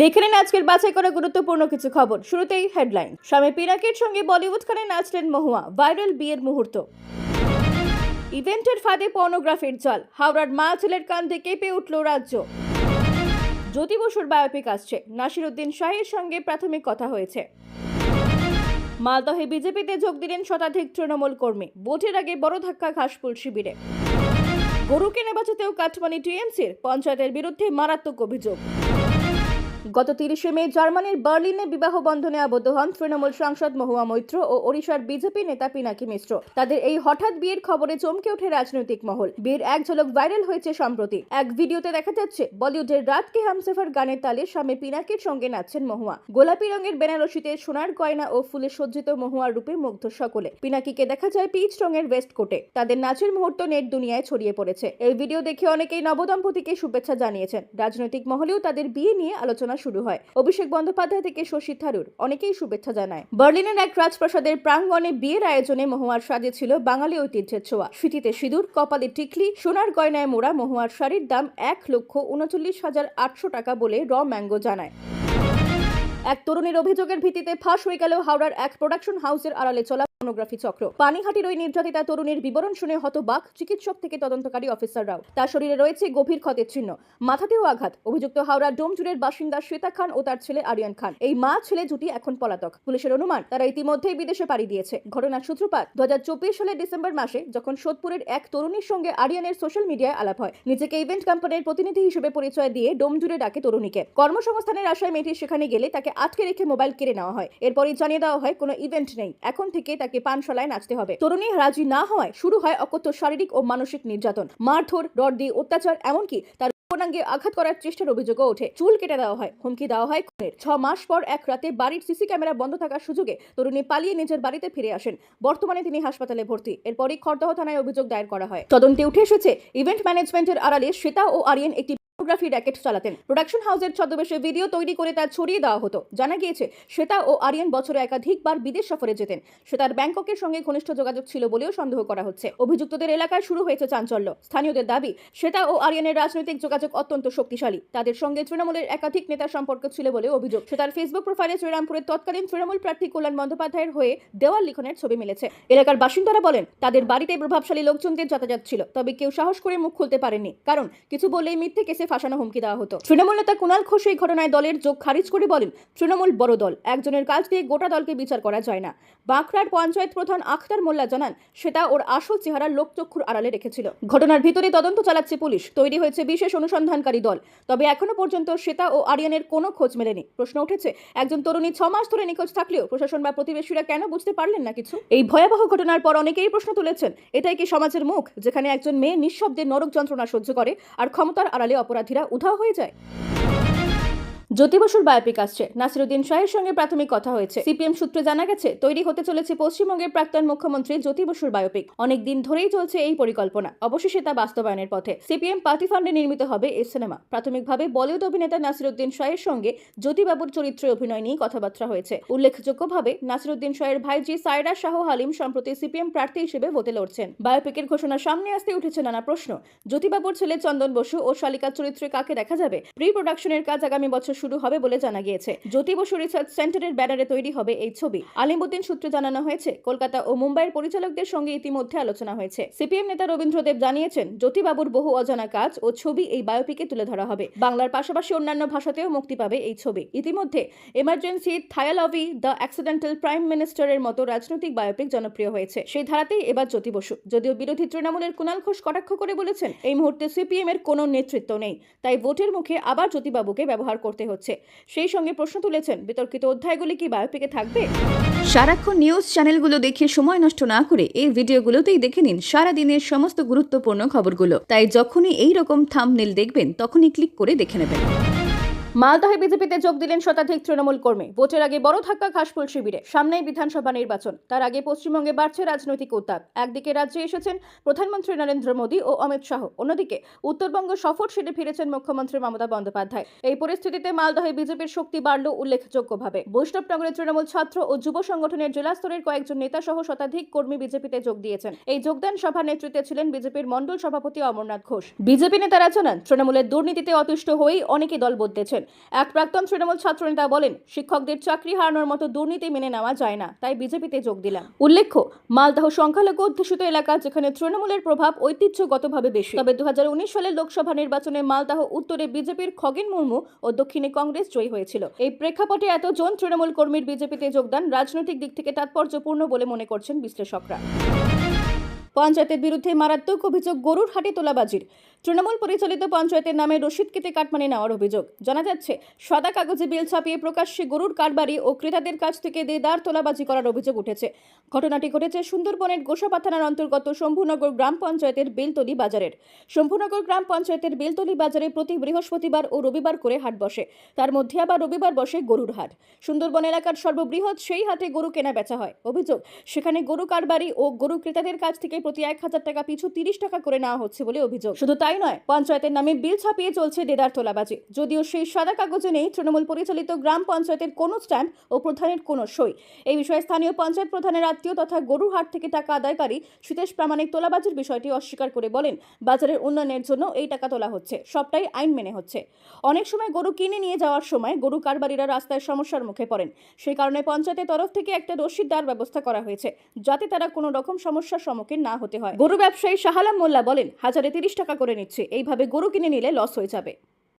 দেখে নিন আজকের বাছাই করা গুরুত্বপূর্ণ কিছু খবর। শুরুতেই হেডলাইন স্বামী পিনাকির সঙ্গে বলিউড খানে নাচলেন মহুয়া। ভাইরাল বিয়ের মুহূর্ত। ইভেন্টের ফাঁদে পর্নোগ্রাফির জল। হাওড়ার মা ছেলের কান্দে কেঁপে উঠল রাজ্য। জ্যোতি বসুর বায়োপিক আসছে। নাসিরুদ্দিন শাহের সঙ্গে প্রাথমিক কথা হয়েছে। মালদহে বিজেপিতে যোগ দিলেন শতাধিক তৃণমূল কর্মী। ভোটের আগে বড় ধাক্কা ঘাসফুল শিবিরে। গরু কেনে বাঁচাতেও কাঠমানি টিএমসির। পঞ্চায়েতের বিরুদ্ধে মারাত্মক অভিযোগ। গত তিরিশে মে জার্মানির বার্লিনে বিবাহ বন্ধনে আবদ্ধ হন তৃণমূল সাংসদ মহুয়া মৈত্র ও ওড়িশার বিজেপি নেতা পিনাকি মিশ্র। তাদের এই হঠাৎ বিয়ের খবরে চমকে ওঠে রাজনৈতিক মহল। বিয়ের এক ঝলক ভাইরাল হয়েছে সম্প্রতি। এক ভিডিওতে দেখা যাচ্ছে, বলিউডের রাত কে হামসফার গানের তালে স্বামী পিনাকির সঙ্গে নাচছেন মহুয়া। গোলাপি রঙের বেনারসিতে সোনার গয়না ও ফুলে সজ্জিত মহুয়ার রূপে মুগ্ধ সকলে। পিনাকিকে দেখা যায় পিচ রঙের ওয়েস্ট কোটে। তাদের নাচের মুহূর্ত নেট দুনিয়ায় ছড়িয়ে পড়েছে। এই ভিডিও দেখে অনেকেই নবদম্পতিকে শুভেচ্ছা জানিয়েছেন। রাজনৈতিক মহলেও তাদের বিয়ে নিয়ে আলোচনা শুরু হয়। অভিষেক বন্দ্যোপাধ্যায় থেকে শশী থারুর, অনেকেই শুভেচ্ছা জানায়। বার্লিনের এক রাজপ্রাসাদের প্রাঙ্গণে বিয়ের আয়োজনে মহুয়ার সাজে ছিল বাঙালি ঐতিহ্যের ছোঁয়া। স্মৃতিতে সিঁদুর, কপালে টিকলি, সোনার গয়নায় মোড়া মহুয়ার শাড়ির দাম এক লক্ষ উনচল্লিশ হাজার আটশো টাকা বলে র ম্যাঙ্গো জানায়। এক তরুণীর অভিযোগের ভিত্তিতে ফাঁস হয়ে গেল হাওড়ার এক প্রোডাকশন হাউসের আড়ালে চলা পর্নোগ্রাফি চক্র। পানিহাটির ওই নির্যাতিতা তরুণীর বিবরণ শুনে হতবাক চিকিৎসক থেকে তদন্তকারী অফিসাররাও তার শরীরে রয়েছে গভীর ক্ষতের চিহ্ন। মাথাতেও আঘাত। অভিযুক্ত হাওড়া ডোমজুরের বাসিন্দা শ্বেতা খান ও তার ছেলে আরিয়ান খান। এই মা ছেলে জুটি এখন পলাতক। পুলিশের অনুমান, তারা ইতিমধ্যেই বিদেশে পাড়ি দিয়েছে। ঘটনার সূত্রপাত দু সালের ডিসেম্বর মাসে যখন সোদপুরের এক তরুণীর সঙ্গে আরিয়ানের সোশ্যাল মিডিয়ায় আলাপ হয়। নিজেকে ইভেন্ট কোম্পানির প্রতিনিধি হিসেবে পরিচয় দিয়ে ডোমজুড়ে ডাকে তরুণীকে। কর্মসংস্থানের আশায় মেয়েটি সেখানে গেলে তাকে আটকে রেখে মোবাইল কেড়ে নেওয়া হয়। এরপরই জানিয়ে দেওয়া হয়, কোনো ইভেন্ট নেই। এখন থেকে তাকে পানশালায় নাচতে হবে। তরুণী রাজি না হওয়ায় শুরু হয় অকথ্য শারীরিক ও মানসিক নির্যাতন। মারধর রড দিয়ে অত্যাচার এমনকি তার উপনাঙ্গে আঘাত করার চেষ্টার অভিযোগও ওঠে। চুল কেটে দেওয়া হয়, হুমকি দেওয়া হয় খুনের। ছ মাস পর এক রাতে বাড়ির সিসি ক্যামেরা বন্ধ থাকার সুযোগে তরুণী পালিয়ে নিজের বাড়িতে ফিরে আসেন। বর্তমানে তিনি হাসপাতালে ভর্তি। এরপরই খড়দহ থানায় অভিযোগ দায়ের করা হয়। তদন্তে উঠে এসেছে, ইভেন্ট ম্যানেজমেন্টের আড়ালে শ্বেতা ও আরিয়ান একটি ফটোগ্রাফি র্যাকেট চালাতেন। প্রোডাকশন হাউসের ছদ্মবেশে ভিডিও তৈরি করে তা ছড়িয়ে দেওয়া হতো। জানা গিয়েছে, শ্বেতা ও আরিয়ান বছরে একাধিকবার বিদেশ সফরে যেতেন। শ্বেতার ব্যাংককের সঙ্গে ঘনিষ্ঠ যোগাযোগ ছিল বলেও সন্দেহ করা হচ্ছে। অভিযুক্তদের এলাকায় শুরু হয়েছে চাঞ্চল্য। স্থানীয়দের দাবি, শ্বেতা ও আরিয়ানের রাজনৈতিক যোগাযোগ অত্যন্ত শক্তিশালী। তাদের সঙ্গে তৃণমূলের একাধিক নেতার সম্পর্ক ছিল বলে অভিযোগ। শ্বেতার ফেসবুক প্রোফাইলে শ্রীরামপুরের তৎকালীন তৃণমূল প্রার্থী কল্যাণ বন্দ্যোপাধ্যায়ের হয়ে দেওয়াল লিখনের ছবি মিলেছে। এলাকার বাসিন্দারা বলেন, তাদের বাড়িতে প্রভাবশালী লোকজনদের যাতায়াত ছিল, তবে কেউ সাহস করে মুখ খুলতে পারেনি কারণ, কিছু বলেই মিথ্যে কেসে ফাঁসানো হুমকি দেওয়া হতো। তৃণমূল নেতা কুণাল ঘোষ এই ঘটনায় দলের যোগ খারিজ করে বলেন, তৃণমূল বড় দল, একজনের কাজ দিয়ে গোটা দলকে বিচার করা যায় না। বাঁকড়ার পঞ্চায়েত প্রধান আখতার মোল্লা জানান, সেটা ওর আসল চেহারা লোকচক্ষুর আড়ালে রেখেছিল। ঘটনার ভিতরে তদন্ত চালাচ্ছে পুলিশ, তৈরি হয়েছে বিশেষ অনুসন্ধানকারী দল। তবে এখনও পর্যন্ত শ্বেতা ও আরিয়ানের কোনো খোঁজ মেলেনি। প্রশ্ন উঠেছে, একজন তরুণী ছ মাস ধরে নিখোঁজ থাকলেও প্রশাসন বা প্রতিবেশীরা কেন বুঝতে পারলেন না কিছু? এই ভয়াবহ ঘটনার পর অনেকেই প্রশ্ন তুলেছেন, এটাই কি সমাজের মুখ, যেখানে একজন মেয়ে নিঃশব্দে নরক যন্ত্রণা সহ্য করে আর ক্ষমতার আড়ালে অপরাধীরা উধাও হয়ে যায়। জ্যোতি বসুর বায়োপিক আসছে। নাসিরুদ্দিন শাহের সঙ্গে প্রাথমিক কথা হয়েছে। সিপিএম সূত্রে জানা গেছে, তৈরি হতে চলেছে পশ্চিমবঙ্গের প্রাক্তন মুখ্যমন্ত্রী জ্যোতি বসুর বায়োপিক। অনেক দিন ধরেই চলছে এই পরিকল্পনা। অবশেষে তা বাস্তবায়নের পথে সিপিএম পার্টি ফান্ডে নির্মিত হবে এই সিনেমা। প্রাথমিকভাবে বলিউড অভিনেতা নাসিরুদ্দিন শাহের সঙ্গে জ্যোতিবাবুর চরিত্রে অভিনয় নিয়ে কথাবার্তা হয়েছে। উল্লেখযোগ্যভাবে, নাসিরুদ্দিন শাহের ভাইজি সায়রা শাহ হালিম সম্প্রতি সিপিএম প্রার্থী হিসেবে ভোটে লড়ছেন। বায়োপিকের ঘোষণা সামনে আসতে উঠেছে নানা প্রশ্ন। জ্যোতিবাবুর ছেলে চন্দন বসু ও শালিকার চরিত্রে কাকে দেখা যাবে? প্রি প্রোডাকশনের কাজ আগামী বছর শুরু হবে বলে জানা গিয়েছে। জ্যোতি বসু রিসার্চ সেন্টারের ব্যানারে তৈরি হবে এই ছবি। আলিমুদ্দিন সূত্রে জানানো হয়েছে, কলকাতা ও মুম্বাইয়ের পরিচালকদের সঙ্গে ইতিমধ্যে আলোচনা হয়েছে। সিপিএম নেতা রবীন্দ্রদেব জানিয়েছেন, জ্যোতিবাবুর বহু অজানা কাজ ও ছবি এই বায়োপিকে তুলে ধরা হবে। বাংলার পাশাপাশি অন্যান্য ভাষাতেও মুক্তি পাবে এই ছবি। ইতিমধ্যে emergency Thalaivii, the accidental prime মিনিস্টারের মতো রাজনৈতিক বায়োপিক জনপ্রিয় হয়েছে। সেই ধারাতেই এবার জ্যোতি বসু। যদিও বিরোধী তৃণমূলের কুণাল ঘোষ কটাক্ষ করে বলেছেন, এই মুহূর্তে সিপিএম এর কোনো নেতৃত্ব নেই। তাই ভোটের মুখে আবার জ্যোতিবাবুকে ব্যবহার করতে হচ্ছে। সেই সঙ্গে প্রশ্ন তুলেছেন, বিতর্কিত অধ্যায়গুলি কি বায়োপিকে থাকবে? সারাক্ষণ নিউজ চ্যানেলগুলো দেখে সময় নষ্ট না করে এই ভিডিওগুলোতেই দেখে নিন সারা দিনের সমস্ত গুরুত্বপূর্ণ খবরগুলো। তাই যখনই এই রকম থাম্বনেল দেখবেন, তখনই ক্লিক করে দেখে নেবেন। মালদহে বিজেপিতে যোগ দিলেন শতাধিক তৃণমূল কর্মী। ভোটের আগে বড় ধাক্কা ঘাসফুল শিবিরে, সামনেই বিধানসভা নির্বাচন। তার আগে পশ্চিমবঙ্গে বাড়ছে রাজনৈতিক উত্তাপ। একদিকে রাজ্যে এসেছেন প্রধানমন্ত্রী নরেন্দ্র মোদী ও অমিত শাহ। অন্যদিকে উত্তরবঙ্গ সফর সেরে ফিরেছেন মুখ্যমন্ত্রী মমতা বন্দ্যোপাধ্যায়। এই পরিস্থিতিতে মালদহে বিজেপির শক্তি বাড়ল উল্লেখযোগ্যভাবে। বৈষ্ণবনগরের তৃণমূল ছাত্র ও যুব সংগঠনের জেলা স্তরের কয়েকজন নেতা সহ শতাধিক কর্মী বিজেপিতে যোগ দিয়েছেন। এই যোগদান সভার নেতৃত্বে ছিলেন বিজেপির মণ্ডল সভাপতি অমরনাথ ঘোষ। বিজেপি নেতারা জানান, তৃণমূলের দুর্নীতিতে অতিষ্ঠ হয়েই অনেকে দল বদলেছেন এক প্রাক্তন তৃণমূল ছাত্রনেতা বলেন, শিক্ষকদের চাকরি হারানোর মতো দুর্নীতি মেনে নেওয়া যায় না, তাই বিজেপিতে যোগ দিলাম। উল্লেখ্য, মালদহ সংখ্যালঘু অধ্যুষিত এলাকা যেখানে তৃণমূলের প্রভাব ঐতিহ্যগতভাবে বেশি। তবে দু হাজার উনিশ সালের লোকসভা নির্বাচনে মালদহ উত্তরে বিজেপির খগেন মুর্মু ও দক্ষিণে কংগ্রেস জয়ী হয়েছিল। এই প্রেক্ষাপটে এতজন তৃণমূল কর্মীর বিজেপিতে যোগদান রাজনৈতিক দিক থেকে তাৎপর্যপূর্ণ বলে মনে করছেন বিশ্লেষকরা। পঞ্চায়েতের বিরুদ্ধে মারাত্মক অভিযোগ গরুর হাটে তোলাবাজির। তৃণমূল পরিচালিত পঞ্চায়েতের নামে রসিদ কেটে কাটমানি নেওয়ার অভিযোগ। জানা যাচ্ছে, সাদা কাগজে বিল ছাপিয়ে প্রকাশ্যে গরুর কারবারি ও ক্রেতাদের কাছ থেকে দেদার তোলাবাজি করার অভিযোগ উঠেছে। ঘটনাটি ঘটেছে সুন্দরবনের গোসাপা থানার অন্তর্গত শম্ভুনগর গ্রাম পঞ্চায়েতের বেলতলি বাজারের। শম্ভুনগর গ্রাম পঞ্চায়েতের বেলতলি বাজারে প্রতি বৃহস্পতিবার ও রবিবার করে হাট বসে। তার মধ্যে আবার রবিবার বসে গরুর হাট। সুন্দরবন এলাকার সর্ববৃহৎ সেই হাটে গরু কেনা বেচা হয়। অভিযোগ, সেখানে গরু কারবারি ও গরু ক্রেতাদের কাছ থেকে প্রতি এক হাজার টাকা পিছু তিরিশ টাকা করে নেওয়া হচ্ছে বলে অভিযোগ। শুধু তাই নয়, পঞ্চায়েতের নামে বিল ছাপিয়ে চলছে দেদার তোলাবাজি। যদিও সেই সাদা কাগজে নেই, তৃণমূল পরিচালিত গ্রাম পঞ্চায়েতের কোনো স্ট্যাম্প ও প্রধানের কোনো সই। এই বিষয়ে স্থানীয় পঞ্চায়েত প্রধানের আত্মীয় তথা গরুর হাট থেকে টাকা আদায়কারী সুতেশ প্রামাণিক তোলাবাজির বিষয়টি অস্বীকার করে বলেন, বাজারের উন্নয়নের জন্য এই টাকা তোলা হচ্ছে, সবটাই আইন মেনে হচ্ছে। অনেক সময় গরু কিনে নিয়ে যাওয়ার সময় গরু কারবারিরা রাস্তায় সমস্যার মুখে পড়েন। সেই কারণে পঞ্চায়েতের তরফ থেকে একটা রসিদ দেওয়ার ব্যবস্থা করা হয়েছে, যাতে তারা কোনো রকম সমস্যার সম্মুখীন না হতে হয়। গরু ব্যবসায়ী শাহালাম মোল্লা বলেন, হাজারে তিরিশ টাকা করে নিচ্ছে। এইভাবে গরু কিনে নিলে লস হয়ে যাবে।